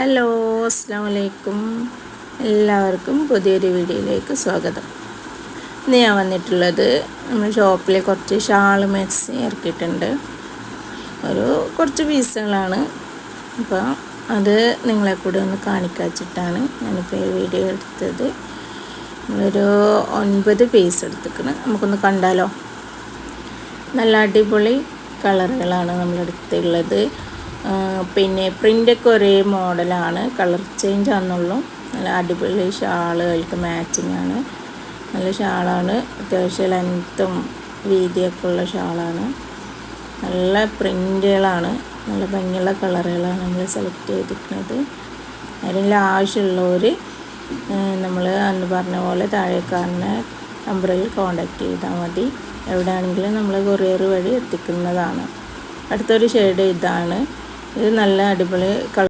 Hello അസ്സാം വലൈക്കും എല്ലാവർക്കും പുതിയൊരു വീഡിയോയിലേക്ക് സ്വാഗതം. ഇന്ന് ഞാൻ വന്നിട്ടുള്ളത് നമ്മൾ ഷോപ്പിൽ കുറച്ച് ഷാൾ മാക്സ് ഇറക്കിയിട്ടുണ്ട്. ഒരു കുറച്ച് പീസുകളാണ്. അപ്പോൾ അത് നിങ്ങളെ കൂടെ ഒന്ന് കാണിക്കാച്ചിട്ടാണ് ഞാനിപ്പോൾ ഈ വീഡിയോ എടുത്തത്. നമ്മളൊരു ഒൻപത് പീസ് എടുത്തിക്കണം നമുക്കൊന്ന് കണ്ടാലോ? നല്ല അടിപൊളി കളറുകളാണ് നമ്മളെടുത്തുള്ളത് പിന്നെ പ്രിന്റൊക്കെ ഒരേ മോഡലാണ്. കളർ ചേഞ്ച് ആണെന്നുള്ളൂ. നല്ല അടിപൊളി ഷാളുകൾക്ക് മാച്ചിങ് ആണ്. നല്ല ഷാളാണ്. അത്യാവശ്യം ലെങ്ത്തും വീതിയൊക്കെ ഉള്ള ഷാളാണ്. നല്ല പ്രിന്റുകളാണ് നല്ല ഭംഗിയുള്ള കളറുകളാണ് നമ്മൾ സെലക്ട് ചെയ്തിരിക്കുന്നത്. ആരെങ്കിലും ആവശ്യമുള്ളവർ നമ്മൾ അന്ന് പറഞ്ഞ പോലെ താഴേക്കാരനെ നമ്പറിൽ കോണ്ടാക്ട് ചെയ്താൽ മതി. എവിടെയാണെങ്കിലും നമ്മൾ കൊറിയർ വഴി എത്തിക്കുന്നതാണ്. അടുത്തൊരു ഷെയ്ഡ് ഇതാണ്. ഇത് നല്ല അടിപൊളി കളർ